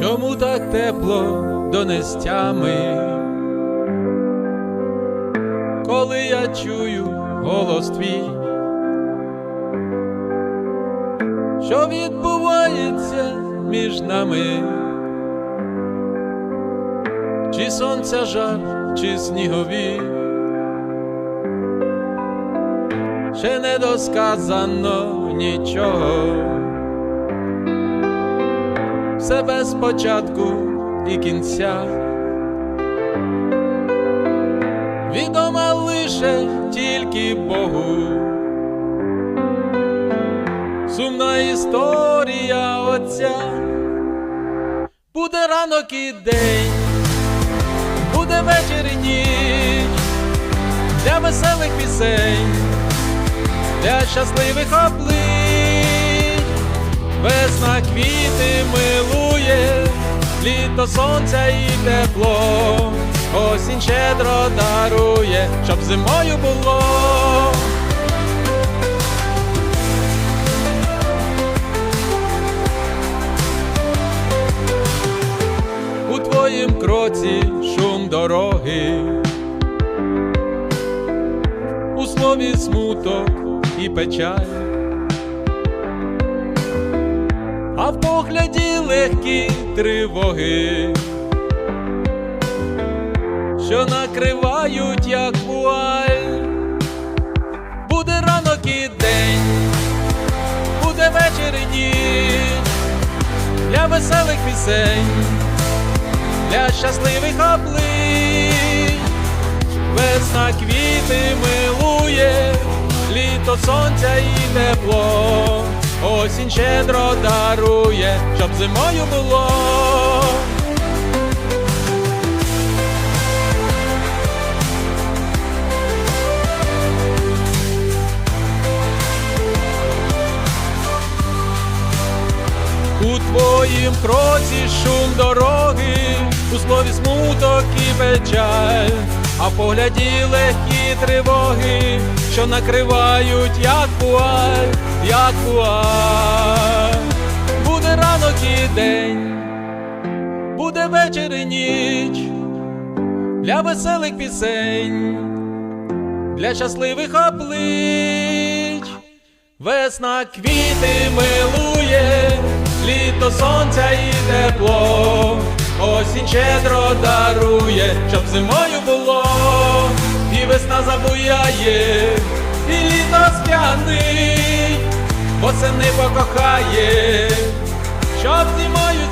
чому так тепло до нестями, коли я чую голос твій, що відбувається між нами, чи сонця жар, чи снігові. ще не досказано нічого. Все без початку і кінця. Відома лише тільки Богу. Сумна історія отця. Буде ранок і день, буде вечір і ніч для веселих пісень для щасливих облич, весна квіти милує, літо сонця і тепло, осінь щедро дарує, щоб зимою було. У твоїм кроці шум дороги, у слові смуток і печаль, в погляді легкі тривоги, що накривають, як вуаль. Буде ранок і день, буде вечір і ніч для веселих пісень, для щасливих облич. Весна квіти милує, літо сонця і тепло, осінь щедро дарує, щоб зимою було. У твоїм кроці шум дороги, у слові смуток і печаль, а в погляді легкі тривоги, що накривають, як вуаль, вуаль. Буде ранок і день, буде вечір і ніч для веселих пісень, для щасливих облич. Весна квіти милує, літо сонця і тепло, осінь щедро дарує, щоб зимою було, і весна забуяє, і літо сп'янить, восени покохає, щоб зимою